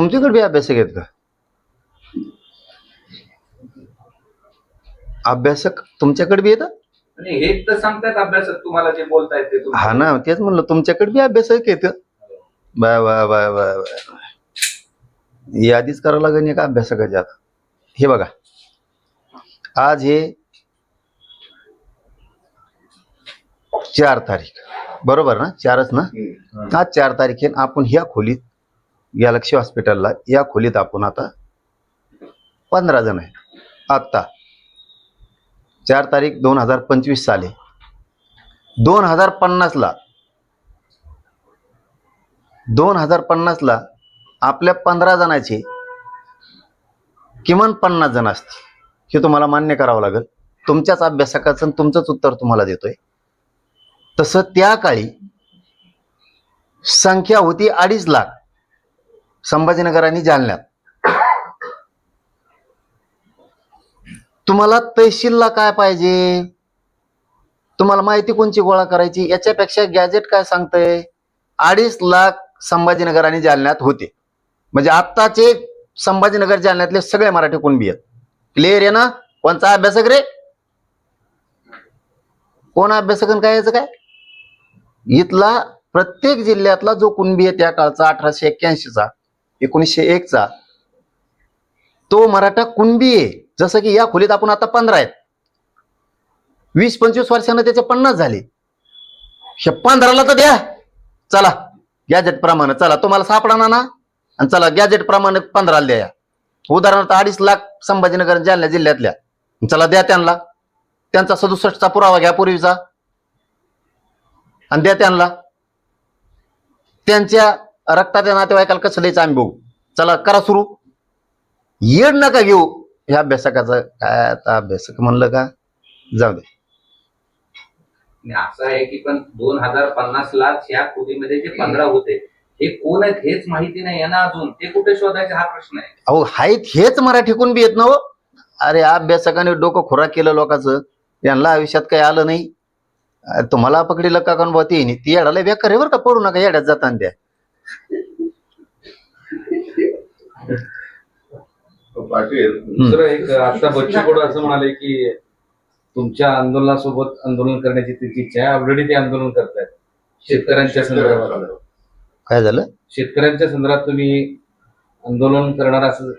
तुमच्याकडे बी अभ्यासक आहेत का? अभ्यासक तुमच्याकडे बी येतात? आणि हे तर अभ्यासात तुम्हाला जे बोलतायत ते तुम्ही. हा ना तेच म्हणलं तुमच्याकडे बी अभ्यासक येत बाय बाय बाय बाय बाय. यादीच करावं लागेल एका अभ्यासकाची आता? हे बघा. आज हे चार तारीख. बरोबर ना? चारच ना? हम्म. आज चार तारखेन आपण ह्या खोलीत गॅलक्सी हॉस्पिटलला या खोलीत आपण आता पंधरा जण आहे आत्ता चार तारीख दोन हजार पंचवीस साली. दोन हजार पन्नासला दोन हजार पन्नासला आपल्या पंधरा जणांचे किमान पन्नास जण असतील. हे तुम्हाला मान्य करावं लागेल. तुमच्याच अभ्यासकाचं तुमचंच उत्तर तुम्हाला देतोय. तसं त्या काळी संख्या होती अडीच लाख. संभाजीनगर आणि जालन्यात. तुम्हाला तहसीलला काय पाहिजे? तुम्हाला माहिती कोणची गोळा करायची? याच्यापेक्षा गॅजेट काय सांगतंय? अडीच लाख संभाजीनगर आणि जालन्यात होते. म्हणजे आत्ताचे संभाजीनगर जालन्यातले सगळे मराठी कुणबी आहेत. क्लिअर आहे ना? कोणचा अभ्यासक रे? कोण अभ्यासक काय याचं काय? इथला प्रत्येक जिल्ह्यातला जो कुणबी आहे त्या काळचा अठराशे एक्क्याऐंशीचा एकोणीसशे एकचा तो मराठा कुणबी आहे. जसं की या खोलीत आपण आता पंधरा आहेत. वीस पंचवीस वर्षानं त्याचे पन्नास झाले. हे पंधराला तर द्या. चला गॅजेट प्रमाणे चला. तुम्हाला सापडा ना आणि चला गॅजेट प्रमाणे पंधराला द्या उदाहरणार्थ अडीच लाख संभाजीनगर जालना जिल्ह्यातल्या. चला द्या त्यांना. त्यांचा सदुसष्टचा पुरावा घ्या पूर्वीचा. आणि द्या त्यांना. त्यांच्या रक्ताच्या नातेवाईकाला कसं द्यायचं आम्ही बघू चला करा सुरू. येड नका घेऊ. ह्या अभ्यासकाचं काय आता अभ्यासक म्हणलं का? जाऊ दे. असं आहे की पण दोन हजार पन्नास ला या खोलीमध्ये जे पंधरा होते हे कोण आहेत हेच माहिती नाही ना अजून. ते कुठे शोधायचे हा प्रश्न आहे. अहो हायत हेच मराठी कोण बी येत ना हो अरे अभ्यासकाने डोकं खोराक केलं लोकांचं. यांना आयुष्यात काही आलं नाही. अरे तुम्हाला पकडीलं का कोण ती ती येडाला बेकार आहे बरं का पडू नका येड्यात जाताना त्या. पाटील दुसरं एक आता बच्चू कडू असं म्हणाले की तुमच्या आंदोलनासोबत आंदोलन करण्याची त्याची इच्छा आहे. ऑलरेडी ते आंदोलन करतायत. शेतकऱ्यांच्या संदर्भात. काय झालं? शेतकऱ्यांच्या संदर्भात तुम्ही आंदोलन करणार असं